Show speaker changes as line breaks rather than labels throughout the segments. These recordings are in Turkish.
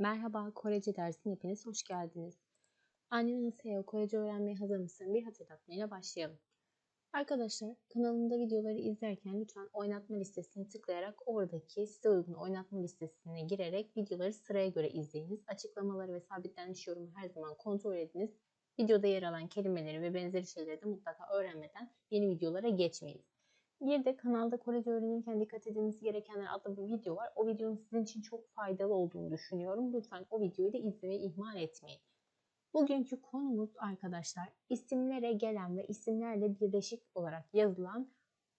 Merhaba, Korece dersine hepiniz hoş geldiniz. Annemin SEO Korece öğrenmeye hazır mısın? Bir hatırlatmayla başlayalım. Arkadaşlar kanalımda videoları izlerken lütfen oynatma listesine tıklayarak oradaki size uygun oynatma listesine girerek videoları sıraya göre izleyiniz. Açıklamaları ve sabitlenmiş yorumu her zaman kontrol ediniz. Videoda yer alan kelimeleri ve benzeri şeyleri de mutlaka öğrenmeden yeni videolara geçmeyiniz. Bir de kanalda Korece öğrenirken dikkat edilmesi gerekenler adlı bir video var. O videonun sizin için çok faydalı olduğunu düşünüyorum. Lütfen o videoyu da izlemeyi ihmal etmeyin. Bugünkü konumuz arkadaşlar isimlere gelen ve isimlerle birleşik olarak yazılan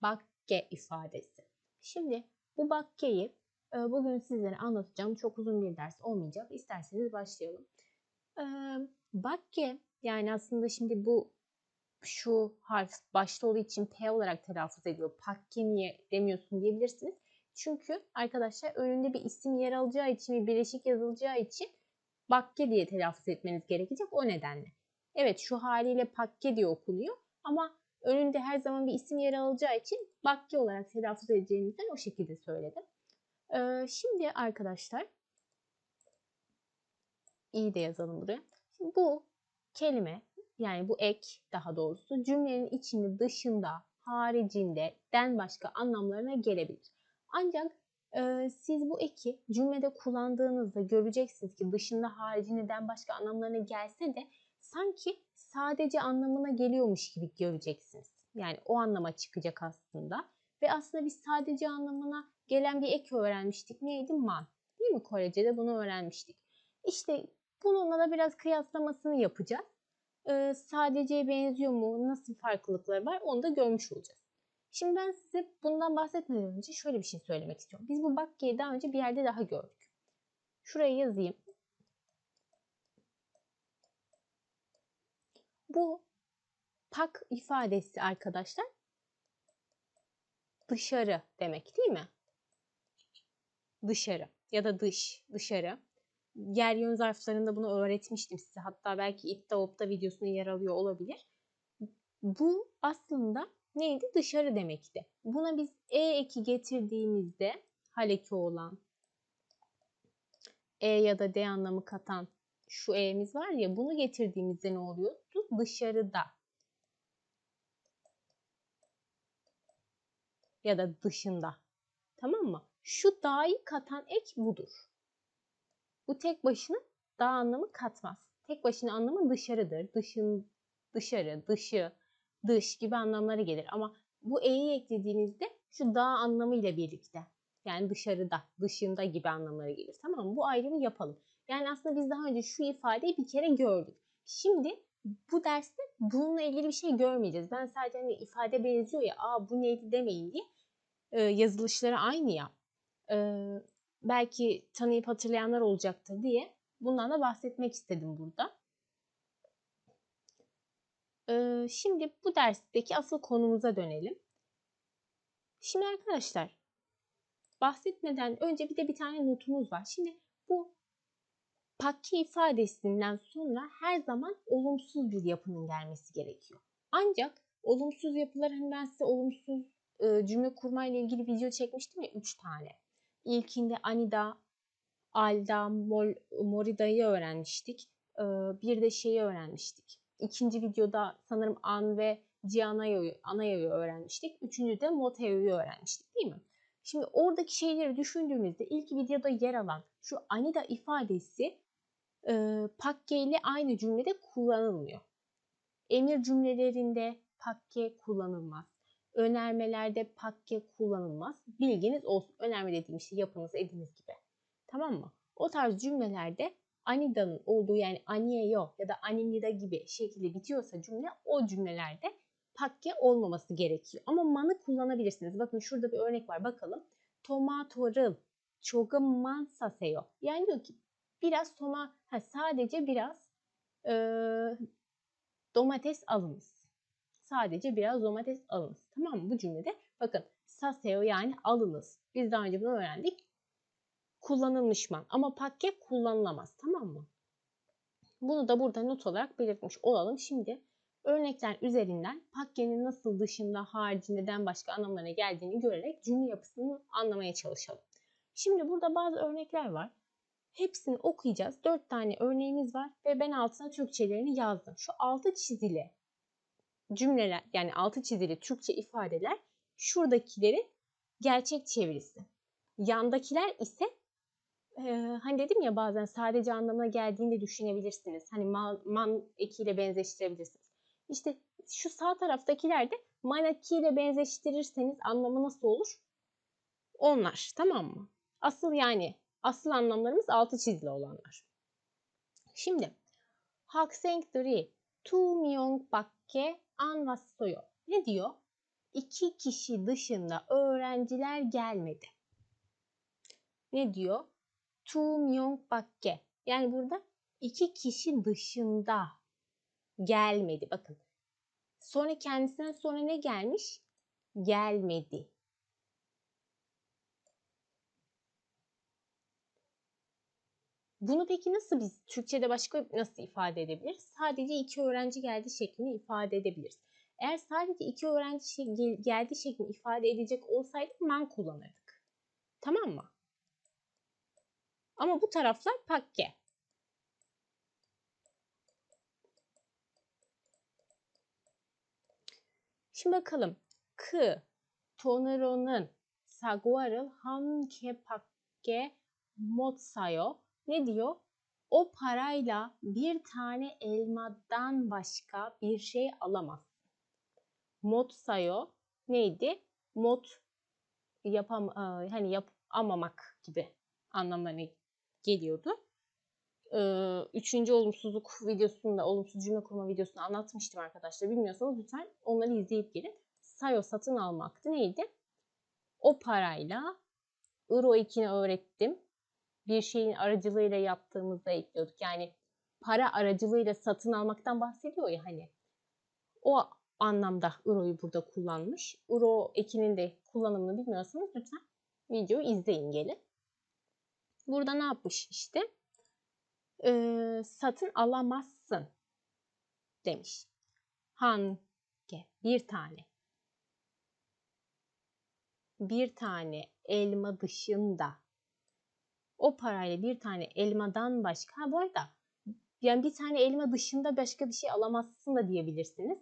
bakke ifadesi. Şimdi bu bakkeyi e, bugün sizlere anlatacağım. Çok uzun bir ders olmayacak. İsterseniz başlayalım. E, bakke yani aslında şimdi bu şu harf başta olduğu için P olarak telaffuz ediyor. Pakke niye demiyorsun diyebilirsiniz. Çünkü arkadaşlar önünde bir isim yer alacağı için bir bileşik yazılacağı için bakke diye telaffuz etmeniz gerekecek o nedenle. Evet şu haliyle pakke diye okunuyor ama önünde her zaman bir isim yer alacağı için bakke olarak telaffuz edeceğinizden o şekilde söyledim. Ee, şimdi arkadaşlar iyi de yazalım buraya. Şimdi bu kelime yani bu ek daha doğrusu cümlenin içinde, dışında, haricinde, den başka anlamlarına gelebilir. Ancak e, siz bu eki cümlede kullandığınızda göreceksiniz ki dışında, haricinde, den başka anlamlarına gelse de sanki sadece anlamına geliyormuş gibi göreceksiniz. Yani o anlama çıkacak aslında. Ve aslında biz sadece anlamına gelen bir ek öğrenmiştik. Neydi? Man. Değil mi? Korece'de bunu öğrenmiştik. İşte bununla da biraz kıyaslamasını yapacağız e, sadece benziyor mu, nasıl farklılıkları var onu da görmüş olacağız. Şimdi ben size bundan bahsetmeden önce şöyle bir şey söylemek istiyorum. Biz bu bakkeyi daha önce bir yerde daha gördük. Şuraya yazayım. Bu pak ifadesi arkadaşlar dışarı demek değil mi? Dışarı ya da dış, dışarı yer yön zarflarında bunu öğretmiştim size. Hatta belki İtta Opta videosunda yer alıyor olabilir. Bu aslında neydi? Dışarı demekti. Buna biz E eki getirdiğimizde haleki olan E ya da D anlamı katan şu E'miz var ya bunu getirdiğimizde ne oluyordu? Dışarıda. Ya da dışında. Tamam mı? Şu dahi katan ek budur. Bu tek başına daha anlamı katmaz. Tek başına anlamı dışarıdır. Dışın, dışarı, dışı, dış gibi anlamları gelir. Ama bu e'yi eklediğinizde şu daha anlamıyla birlikte. Yani dışarıda, dışında gibi anlamları gelir. Tamam mı? Bu ayrımı yapalım. Yani aslında biz daha önce şu ifadeyi bir kere gördük. Şimdi bu derste bununla ilgili bir şey görmeyeceğiz. Ben sadece hani ifade benziyor ya, aa bu neydi demeyin diye e, yazılışları aynı ya. E, belki tanıyıp hatırlayanlar olacaktır diye bundan da bahsetmek istedim burada. Ee, şimdi bu dersteki asıl konumuza dönelim. Şimdi arkadaşlar bahsetmeden önce bir de bir tane notumuz var. Şimdi bu pakke ifadesinden sonra her zaman olumsuz bir yapının gelmesi gerekiyor. Ancak olumsuz yapılar hani ben size olumsuz e, cümle kurmayla ilgili video çekmiştim ya 3 tane. İlkinde Anida, Alda, Mol, Morida'yı öğrenmiştik. Ee, bir de şeyi öğrenmiştik. İkinci videoda sanırım An ve Ciana'yı Anaya'yı öğrenmiştik. Üçüncü de Moteo'yu öğrenmiştik değil mi? Şimdi oradaki şeyleri düşündüğümüzde ilk videoda yer alan şu Anida ifadesi e, pakke ile aynı cümlede kullanılmıyor. Emir cümlelerinde pakke kullanılmaz önermelerde pakke kullanılmaz. Bilginiz olsun. Önerme dediğim şey yapınız ediniz gibi. Tamam mı? O tarz cümlelerde anida'nın olduğu yani aniyeyo ya da animnida gibi şekilde bitiyorsa cümle o cümlelerde pakke olmaması gerekiyor. Ama manı kullanabilirsiniz. Bakın şurada bir örnek var bakalım. Tomatorıl çogaman saseyo. Yani diyor ki biraz toma ha, sadece biraz e, domates alınız sadece biraz domates alınız. Tamam mı? Bu cümlede bakın saseo yani alınız. Biz daha önce bunu öğrendik. Kullanılmış man ama pakke kullanılamaz. Tamam mı? Bunu da burada not olarak belirtmiş olalım. Şimdi örnekler üzerinden pakkenin nasıl dışında, harici, neden başka anlamlarına geldiğini görerek cümle yapısını anlamaya çalışalım. Şimdi burada bazı örnekler var. Hepsini okuyacağız. Dört tane örneğimiz var ve ben altına Türkçelerini yazdım. Şu altı çizili cümleler yani altı çizili Türkçe ifadeler şuradakilerin gerçek çevirisi. Yandakiler ise e, hani dedim ya bazen sadece anlamına geldiğini düşünebilirsiniz. Hani man, man ekiyle benzeştirebilirsiniz. İşte şu sağ taraftakiler de man ekiyle benzeştirirseniz anlamı nasıl olur? Onlar tamam mı? Asıl yani asıl anlamlarımız altı çizili olanlar. Şimdi Hakseng Tu Myung Bakke anlatıyor. Ne diyor? İki kişi dışında öğrenciler gelmedi. Ne diyor? Tu myong bakke. Yani burada iki kişi dışında gelmedi. Bakın. Sonra kendisinden sonra ne gelmiş? Gelmedi. Bunu peki nasıl biz Türkçe'de başka nasıl ifade edebiliriz? Sadece iki öğrenci geldi şeklini ifade edebiliriz. Eğer sadece iki öğrenci şey, geldi şeklini ifade edecek olsaydık man kullanırdık. Tamam mı? Ama bu taraflar pakke. Şimdi bakalım. K, tonero'nun saguarıl hanke pakke motsayo ne diyor? O parayla bir tane elmadan başka bir şey alamaz. Mod sayo neydi? Mod yapam hani yapamamak gibi anlamlarına geliyordu. Üçüncü olumsuzluk videosunda, olumsuz cümle kurma videosunu anlatmıştım arkadaşlar. Bilmiyorsanız lütfen onları izleyip gelin. Sayo satın almaktı. Neydi? O parayla Euro 2'ni öğrettim bir şeyin aracılığıyla yaptığımızda ekliyorduk. Yani para aracılığıyla satın almaktan bahsediyor ya hani. O anlamda Euro'yu burada kullanmış. Euro ekinin de kullanımını bilmiyorsanız lütfen videoyu izleyin gelin. Burada ne yapmış işte? Ee, satın alamazsın demiş. Hangi? Bir tane. Bir tane elma dışında o parayla bir tane elmadan başka ha bu arada yani bir tane elma dışında başka bir şey alamazsın da diyebilirsiniz.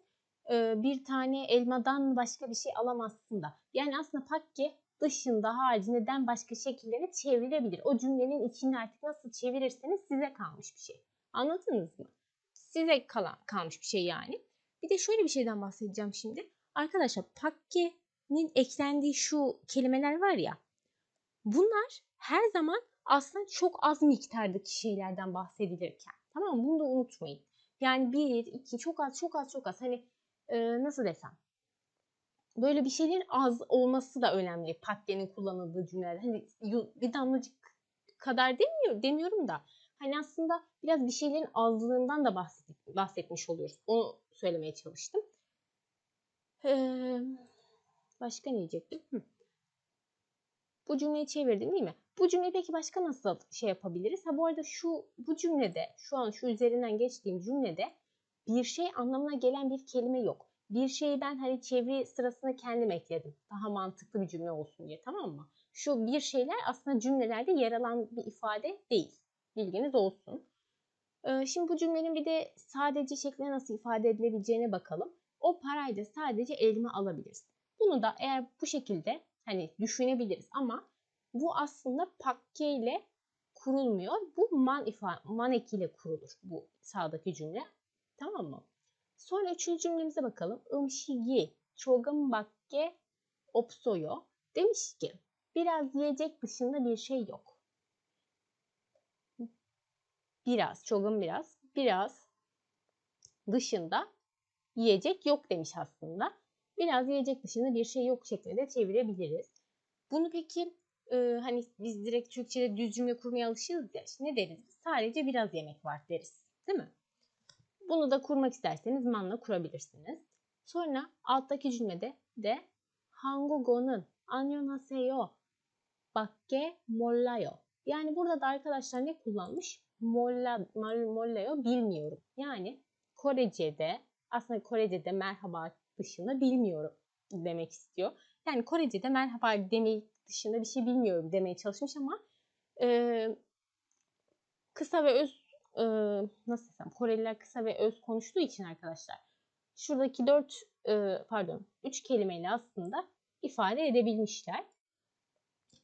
Ee, bir tane elmadan başka bir şey alamazsın da. Yani aslında pakke dışında haricindeden başka şekilleri çevrilebilir. O cümlenin içinde artık nasıl çevirirseniz size kalmış bir şey. Anladınız mı? Size kalan, kalmış bir şey yani. Bir de şöyle bir şeyden bahsedeceğim şimdi. Arkadaşlar pakkenin eklendiği şu kelimeler var ya. Bunlar her zaman aslında çok az miktardaki şeylerden bahsedilirken. Tamam mı? Bunu da unutmayın. Yani bir, iki, çok az, çok az, çok az. Hani e, nasıl desem. Böyle bir şeylerin az olması da önemli pakkenin kullanıldığı cümlelerde. Hani bir damlacık kadar demiyor, demiyorum da. Hani aslında biraz bir şeylerin azlığından da bahset, bahsetmiş oluyoruz. Onu söylemeye çalıştım. Ee, başka ne diyecektim? Hı. Bu cümleyi çevirdim değil mi? Bu cümleyi peki başka nasıl şey yapabiliriz? Ha bu arada şu bu cümlede şu an şu üzerinden geçtiğim cümlede bir şey anlamına gelen bir kelime yok. Bir şeyi ben hani çeviri sırasında kendim ekledim. Daha mantıklı bir cümle olsun diye tamam mı? Şu bir şeyler aslında cümlelerde yer alan bir ifade değil. Bilginiz olsun. Ee, şimdi bu cümlenin bir de sadece şekline nasıl ifade edilebileceğine bakalım. O parayla sadece elma alabilirsin. Bunu da eğer bu şekilde hani düşünebiliriz ama bu aslında pakke ile kurulmuyor. Bu man, ifa, man ekiyle kurulur bu sağdaki cümle. Tamam mı? Sonra üçüncü cümlemize bakalım. Imşigi çoğun bakke opsoyo demiş ki biraz yiyecek dışında bir şey yok. Biraz, çoğun biraz, biraz dışında yiyecek yok demiş aslında Biraz yiyecek dışında bir şey yok şeklinde çevirebiliriz. Bunu peki e, hani biz direkt Türkçe'de düz cümle kurmaya alışığız ya. ne deriz? Sadece biraz yemek var deriz. Değil mi? Bunu da kurmak isterseniz manla kurabilirsiniz. Sonra alttaki cümlede de 한국어는 안녕하세요 밖에 몰라요. Yani burada da arkadaşlar ne kullanmış? Molla, mollayo bilmiyorum. Yani Korece'de aslında Korece'de merhaba dışında bilmiyorum demek istiyor. Yani Korece'de merhaba demeyi dışında bir şey bilmiyorum demeye çalışmış ama e, kısa ve öz e, nasıl desem Koreliler kısa ve öz konuştuğu için arkadaşlar şuradaki dört e, pardon üç kelimeyle aslında ifade edebilmişler.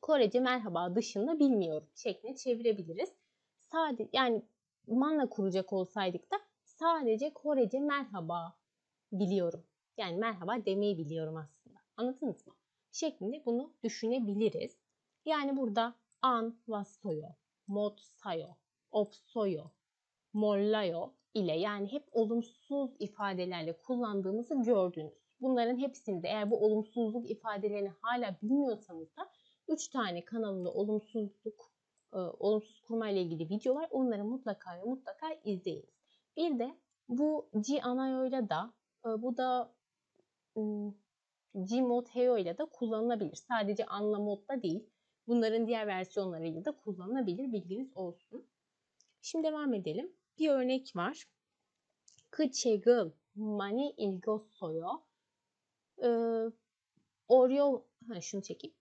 Korece merhaba dışında bilmiyorum şeklinde çevirebiliriz. Sadece yani manla kuracak olsaydık da sadece Korece merhaba biliyorum. Yani merhaba demeyi biliyorum aslında. Anladınız mı? Şeklinde bunu düşünebiliriz. Yani burada an vasoyo, mod sayo, opsoyo, mollayo ile yani hep olumsuz ifadelerle kullandığımızı gördünüz. Bunların hepsinde eğer bu olumsuzluk ifadelerini hala bilmiyorsanız da 3 tane kanalımda olumsuzluk, e, olumsuz kurma ile ilgili video var. Onları mutlaka ve mutlaka izleyiniz. Bir de bu G anayoyla da e, bu da Gmod Heo ile de kullanılabilir. Sadece Anlamod'da değil. Bunların diğer versiyonlarıyla da kullanılabilir. Bilginiz olsun. Şimdi devam edelim. Bir örnek var. Kıçegıl mani ilgosoyo ee, Oryo ha, şunu çekeyim.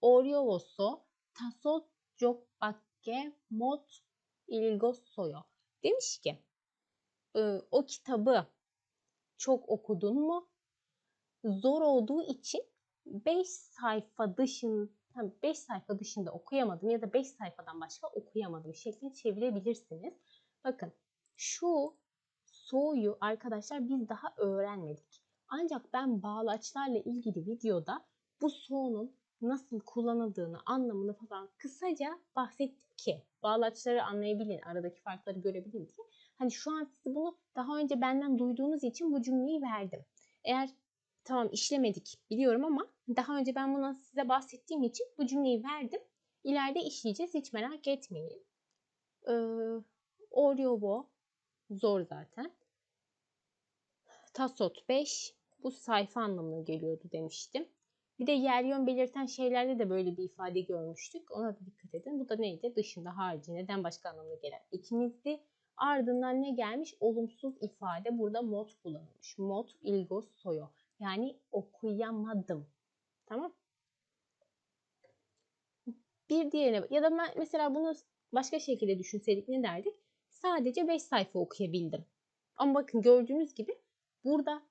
Oryovoso taso jokbakke mod ilgosoyo demiş ki e, o kitabı çok okudun mu? Zor olduğu için 5 sayfa dışında 5 sayfa dışında okuyamadım ya da 5 sayfadan başka okuyamadım şeklinde çevirebilirsiniz. Bakın şu soğuyu arkadaşlar biz daha öğrenmedik. Ancak ben bağlaçlarla ilgili videoda bu soğunun nasıl kullanıldığını, anlamını falan kısaca bahsettim ki bağlaçları anlayabilin, aradaki farkları görebilin diye. Hani şu an size bunu daha önce benden duyduğunuz için bu cümleyi verdim. Eğer tamam işlemedik biliyorum ama daha önce ben bunu size bahsettiğim için bu cümleyi verdim. İleride işleyeceğiz hiç merak etmeyin. Ee, Oryovo zor zaten. Tasot 5 bu sayfa anlamına geliyordu demiştim. Bir de yer yön belirten şeylerde de böyle bir ifade görmüştük. Ona da dikkat edin. Bu da neydi? Dışında harici neden başka anlamına gelen ikimizdi. Ardından ne gelmiş? Olumsuz ifade. Burada mod kullanılmış. Mod ilgos soyo. Yani okuyamadım. Tamam. Bir diğerine ya da mesela bunu başka şekilde düşünseydik ne derdik? Sadece 5 sayfa okuyabildim. Ama bakın gördüğünüz gibi burada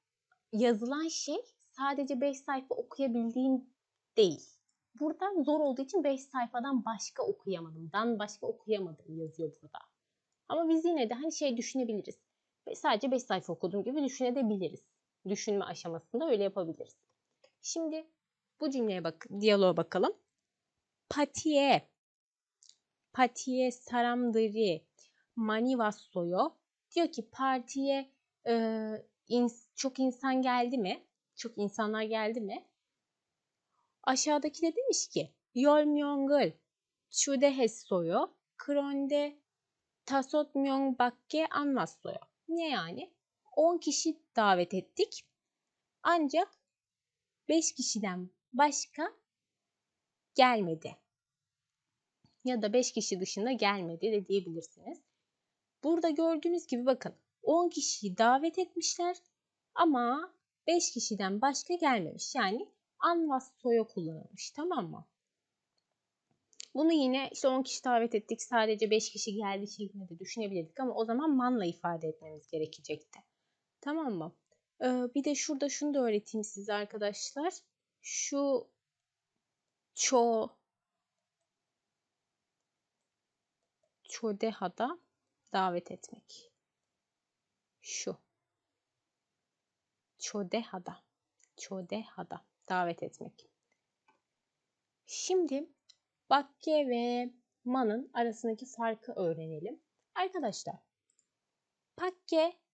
yazılan şey sadece 5 sayfa okuyabildiğim değil. Burada zor olduğu için 5 sayfadan başka okuyamadım. Dan başka okuyamadım yazıyor burada. Ama biz yine de hani şey düşünebiliriz. Sadece 5 sayfa okuduğum gibi düşünebiliriz düşünme aşamasında öyle yapabiliriz. Şimdi bu cümleye bak, diyaloğa bakalım. Patiye, patiye saramdiri mani vassoyo. Diyor ki partiye e, ins çok insan geldi mi? Çok insanlar geldi mi? Aşağıdaki de demiş ki yol myongul çude kronde tasot myong bakke anvassoyo. Ne yani? 10 kişi davet ettik. Ancak 5 kişiden başka gelmedi. Ya da 5 kişi dışında gelmedi de diyebilirsiniz. Burada gördüğünüz gibi bakın 10 kişiyi davet etmişler ama 5 kişiden başka gelmemiş. Yani anvas soyo kullanılmış tamam mı? Bunu yine işte 10 kişi davet ettik sadece 5 kişi geldi şeklinde de düşünebilirdik ama o zaman manla ifade etmemiz gerekecekti. Tamam mı? Ee, bir de şurada şunu da öğreteyim size arkadaşlar. Şu ço çodehada davet etmek. Şu. Çodehada. Çodehada davet etmek. Şimdi bakke ve manın arasındaki farkı öğrenelim. Arkadaşlar, pakke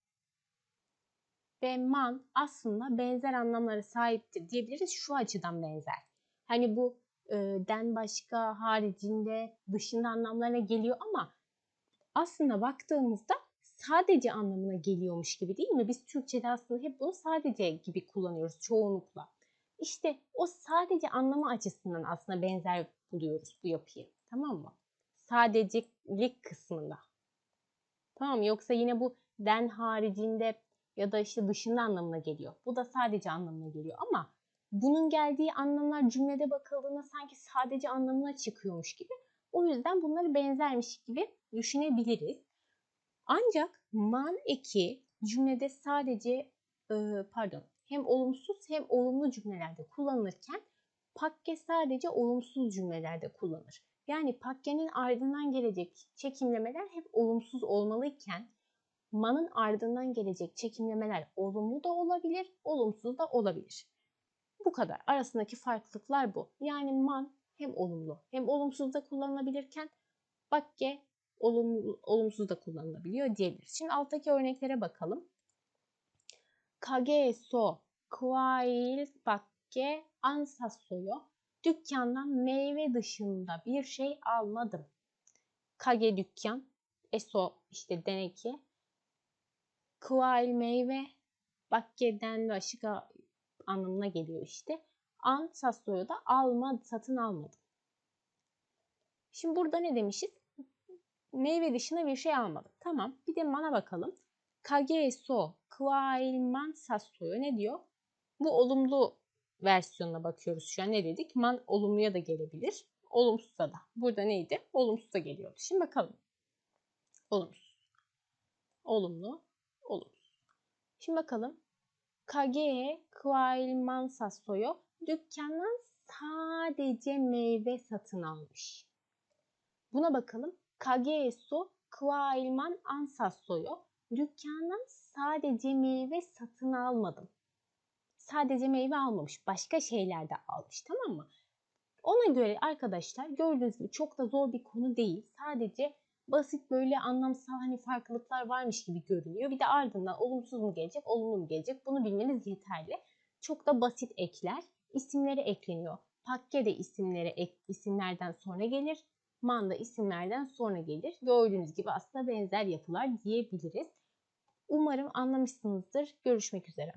ve man aslında benzer anlamlara sahiptir diyebiliriz. Şu açıdan benzer. Hani bu e, den başka, haricinde, dışında anlamlarına geliyor ama aslında baktığımızda sadece anlamına geliyormuş gibi değil mi? Biz Türkçe'de aslında hep bunu sadece gibi kullanıyoruz çoğunlukla. İşte o sadece anlamı açısından aslında benzer buluyoruz bu yapıyı. Tamam mı? Sadecelik kısmında. Tamam mı? Yoksa yine bu den haricinde ya da işte dışında anlamına geliyor. Bu da sadece anlamına geliyor ama bunun geldiği anlamlar cümlede bakıldığında sanki sadece anlamına çıkıyormuş gibi. O yüzden bunları benzermiş gibi düşünebiliriz. Ancak man eki cümlede sadece e, pardon hem olumsuz hem olumlu cümlelerde kullanılırken pakke sadece olumsuz cümlelerde kullanır. Yani pakkenin ardından gelecek çekimlemeler hep olumsuz olmalıyken manın ardından gelecek çekimlemeler olumlu da olabilir, olumsuz da olabilir. Bu kadar. Arasındaki farklılıklar bu. Yani man hem olumlu hem olumsuz da kullanılabilirken bakke olumlu, olumsuz da kullanılabiliyor diyebiliriz. Şimdi alttaki örneklere bakalım. Kage so kwail bakke ansasoyo. Dükkandan meyve dışında bir şey almadım. Kage dükkan, eso işte deneki, kwail meyve, bakke'den ve aşık anlamına geliyor işte. An sasoyo da alma, satın almadım. Şimdi burada ne demişiz? Meyve dışında bir şey almadım. Tamam. Bir de mana bakalım. Kage so kwailman sasoyo ne diyor? Bu olumlu versiyonuna bakıyoruz şu an. Ne dedik? Man olumluya da gelebilir. Olumsuza da. Burada neydi? Olumsuza geliyordu. Şimdi bakalım. Olumsuz. Olumlu. Şimdi bakalım. Kage kwailman sasoyo dükkandan sadece meyve satın almış. Buna bakalım. Kageeso kwailman ansassoyo. Dükkandan sadece meyve satın almadım. Sadece meyve almamış. Başka şeyler de almış tamam mı? Ona göre arkadaşlar gördüğünüz gibi çok da zor bir konu değil. Sadece basit böyle anlamsal hani farklılıklar varmış gibi görünüyor. Bir de ardından olumsuz mu gelecek, olumlu mu gelecek bunu bilmeniz yeterli. Çok da basit ekler. İsimleri ekleniyor. Pakke de isimlere ek, isimlerden sonra gelir. Man da isimlerden sonra gelir. Gördüğünüz gibi aslında benzer yapılar diyebiliriz. Umarım anlamışsınızdır. Görüşmek üzere.